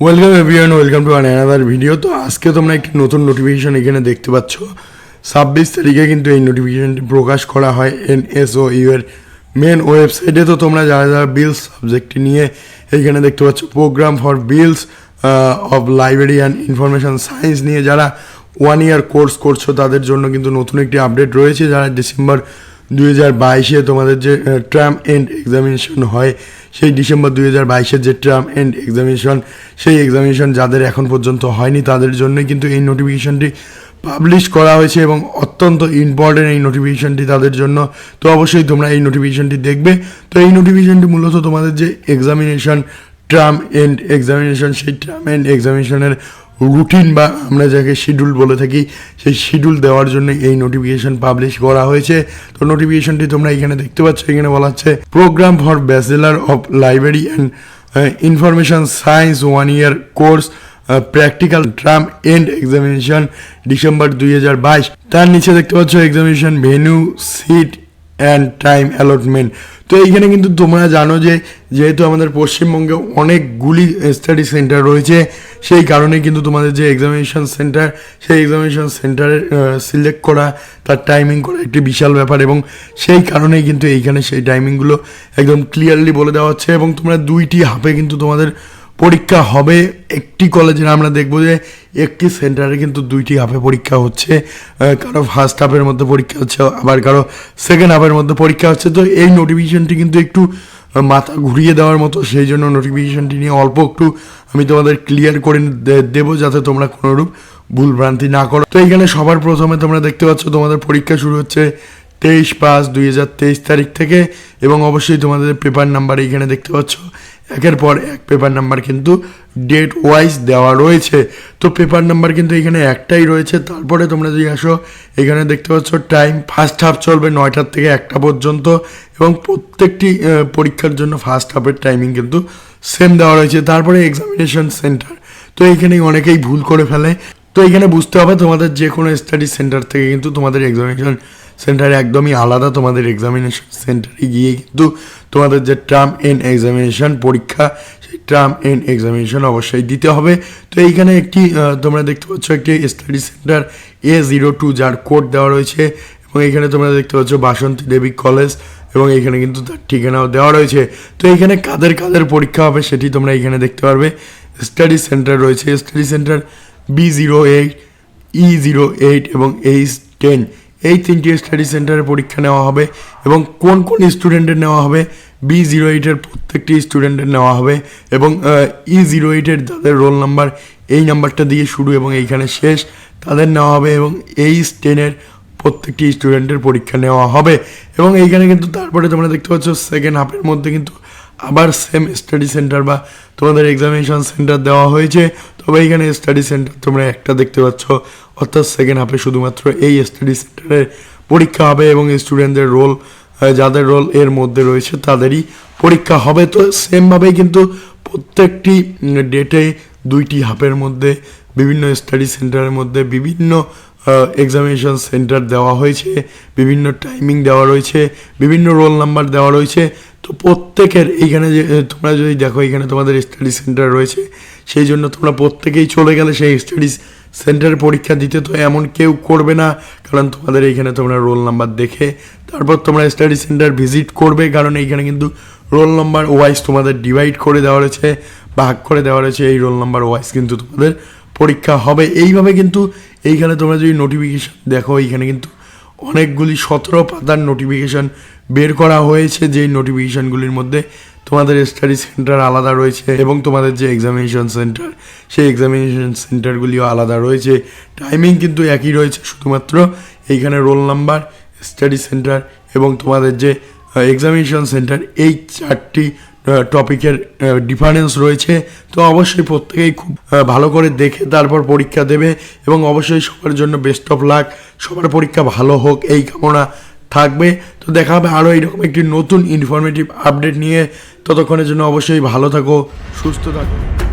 Welcome everyone welcome to another video তো আজকে তোমরা একটি নতুন নোটিফিকেশন এখানে দেখতে পাচ্ছ। ছাব্বিশ তারিখে কিন্তু এই নোটিফিকেশনটি প্রকাশ করা হয় এন এনএসও ইউ এর মেন ওয়েবসাইটে তো তোমরা যারা যারা বিলস সাবজেক্টটি নিয়ে এইখানে দেখতে পাচ্ছ program for BLIS of library and information science নিয়ে যারা ওয়ান ইয়ার কোর্স করছ, তাদের জন্য কিন্তু নতুন একটি আপডেট রয়েছে, যারা ডিসেম্বর দুই হাজার বাইশে তোমাদের যে ট্রাম এন্ড এক্সামিনেশন হয়, সেই ডিসেম্বর দুই হাজার বাইশের যে ট্রাম এন্ড এক্সামিনেশন সেই এক্সামিনেশন যাদের এখন পর্যন্ত হয়নি, তাদের জন্য কিন্তু এই নোটিফিকেশনটি পাবলিশ করা হয়েছে এবং অত্যন্ত ইম্পর্টেন্ট এই নোটিফিকেশনটি তাদের জন্য। তো অবশ্যই তোমরা এই নোটিফিকেশনটি দেখবে। তো এই নোটিফিকেশনটি মূলত তোমাদের যে এক্সামিনেশন ট্রাম এন্ড এক্সামিনেশন সেই ট্রাম এন্ড এক্সামিনেশনের রুটিন বা আমরা যাকে শিডিউল বলে থাকি, সেই শিডিউল দেওয়ার জন্য এই নোটিফিকেশন পাবলিশ করা হয়েছে। তো নোটিফিকেশনটি তোমরা এখানে দেখতে পাচ্ছ, এখানে বলা হচ্ছে program for bachelor of library and information science one year course practical term end examination December দুই হাজার বাইশ। তার নিচে দেখতে পাচ্ছ examination venue seat and time allotment তো এইখানে কিন্তু তোমরা জানো যে, যেহেতু আমাদের পশ্চিমবঙ্গে অনেকগুলি স্টাডি সেন্টার রয়েছে, সেই কারণে কিন্তু তোমাদের যে এক্সামিনেশন সেন্টার সেই এক্সামিনেশন সেন্টারে সিলেক্ট করা, তার টাইমিং করা একটি বিশাল ব্যাপার এবং সেই কারণেই কিন্তু এইখানে সেই টাইমিংগুলো একদম ক্লিয়ারলি বলে দেওয়া হচ্ছে এবং তোমরা দুইটি হাফে কিন্তু তোমাদের পরীক্ষা হবে। একটি কলেজে আমরা দেখব যে একটি সেন্টারে কিন্তু দুইটি হাফে পরীক্ষা হচ্ছে। কারও ফার্স্ট হাফের মধ্যে পরীক্ষা হচ্ছে, আবার কারও সেকেন্ড হাফের মধ্যে পরীক্ষা হচ্ছে। তো এই নোটিফিকেশনটি কিন্তু একটু মাথা ঘুরিয়ে দেওয়ার মতো, সেই জন্য নোটিফিকেশনটি নিয়ে অল্প একটু আমি তোমাদের ক্লিয়ার করে দেবো যাতে তোমরা কোনোরূপ ভুল ভ্রান্তি না করো। তো এইখানে সবার প্রথমে তোমরা দেখতে পাচ্ছ তোমাদের পরীক্ষা শুরু হচ্ছে তেইশ পাঁচ দুই হাজার তেইশ তারিখ থেকে এবং অবশ্যই তোমাদের পেপার নাম্বার এইখানে দেখতে পাচ্ছ। একের পর এক পেপার নাম্বার কিন্তু ডেট ওয়াইজ দেওয়া রয়েছে। তো পেপার নাম্বার কিন্তু এখানে একটাই রয়েছে। তারপরে তোমরা যদি আসো, এখানে দেখতে পাচ্ছ টাইম ফার্স্ট হাফ চলবে নয়টার থেকে একটা পর্যন্ত এবং প্রত্যেকটি পরীক্ষার জন্য ফার্স্ট হাফের টাইমিং কিন্তু সেম দেওয়া রয়েছে। তারপরে এক্সামিনেশন সেন্টার তো এইখানে অনেকেই ভুল করে ফেলে। তো এখানে বুঝতে হবে তোমাদের যে কোনো স্টাডি সেন্টার থেকে কিন্তু তোমাদের এক্সামিনেশন সেন্টার একদমই আলাদা, তোমাদের এক্সামিনেশন সেন্টারে গিয়ে কিন্তু তোমাদের যে টার্ম এন এক্সামিনেশন পরীক্ষা, সেই টার্ম এন এক্সামিনেশন অবশ্যই দিতে হবে। তো এইখানে একটি তোমরা দেখতে পাচ্ছ একটি study centre A zero two যার কোড দেওয়া রয়েছে এবং এখানে তোমরা দেখতে পাচ্ছ বাসন্তী দেবী কলেজ এবং এখানে কিন্তু তার ঠিকানাও দেওয়া রয়েছে। তো এখানে কাদের কাদের পরীক্ষা হবে সেটি তোমরা এখানে দেখতে পারবে। স্টাডি সেন্টার রয়েছে। Study centre B zero eight E zero eight এবং এইচ টেন এই তিনটি স্টাডি সেন্টারে পরীক্ষা নেওয়া হবে এবং কোন কোন স্টুডেন্টের নেওয়া হবে? বি জিরো এইটের প্রত্যেকটি স্টুডেন্টের নেওয়া হবে এবং ই জিরো এইটের যাদের রোল নাম্বার এই নাম্বারটা দিয়ে শুরু এবং এইখানে শেষ, তাদের নেওয়া হবে এবং এইচ টেনের প্রত্যেকটি স্টুডেন্টের পরীক্ষা নেওয়া হবে। এবং এইখানে কিন্তু তারপরে তোমরা দেখতে পাচ্ছ সেকেন্ড হাফের মধ্যে কিন্তু আবার সেম স্টাডি সেন্টার বা তোমাদের এক্সামিনেশন সেন্টার দেওয়া হয়েছে। তবে এইখানে স্টাডি সেন্টার তোমরা একটা দেখতে পাচ্ছ। অর্থাৎ সেকেন্ড হাফে শুধুমাত্র এই স্টাডি সেন্টারের পরীক্ষা হবে এবং স্টুডেন্টদের রোল যাদের রোল এর মধ্যে রয়েছে তাদেরই পরীক্ষা হবে। তো সেমভাবেই কিন্তু প্রত্যেকটি ডেটে দুইটি হাফের মধ্যে, বিভিন্ন স্টাডি সেন্টারের মধ্যে বিভিন্ন এক্সামিনেশন সেন্টার দেওয়া হয়েছে। বিভিন্ন টাইমিং দেওয়া রয়েছে। বিভিন্ন রোল নাম্বার দেওয়া রয়েছে। তো প্রত্যেকের এইখানে যে তোমরা যদি দেখো এখানে তোমাদের স্টাডি সেন্টার রয়েছে, সেই জন্য তোমরা প্রত্যেকেই চলে গেলে সেই স্টাডি সেন্টারে পরীক্ষা দিতে। তো এমন কেউ করবে না, কারণ তোমাদের এইখানে তোমরা রোল নাম্বার দেখে, তারপর তোমরা স্টাডি সেন্টার ভিজিট করবে, কারণ এইখানে কিন্তু রোল নাম্বার ওয়াইজ তোমাদের ডিভাইড করে দেওয়া রয়েছে, ভাগ করে দেওয়া রয়েছে, এই রোল নাম্বার ওয়াইজ কিন্তু তোমাদের পরীক্ষা হবে। এইভাবে কিন্তু এইখানে তোমরা যদি নোটিফিকেশন দেখো, এইখানে কিন্তু অনেকগুলি সতেরো পাতার নোটিফিকেশন বের করা হয়েছে যেই নোটিফিকেশনগুলির মধ্যে। তোমাদের স্টাডি সেন্টার আলাদা রয়েছে এবং তোমাদের যে এক্সামিনেশন সেন্টার সেই এক্সামিনেশন সেন্টারগুলিও আলাদা রয়েছে। টাইমিং কিন্তু একই রয়েছে, শুধুমাত্র এইখানে রোল নাম্বার স্টাডি সেন্টার এবং তোমাদের যে এক্সামিনেশন সেন্টার এই চারটি টপিকের ডিফারেন্স রয়েছে। তো অবশ্যই প্রত্যেকেই খুব ভালো করে দেখে তারপর পরীক্ষা দেবে এবং অবশ্যই সবার জন্য বেস্ট অফ লাক সবার পরীক্ষা ভালো হোক, এই কামনা থাকবে। তো দেখা হবে আরও এইরকম একটি নতুন ইনফরমেটিভ আপডেট নিয়ে। ততক্ষণের জন্য অবশ্যই ভালো থাকো, সুস্থ থাকো।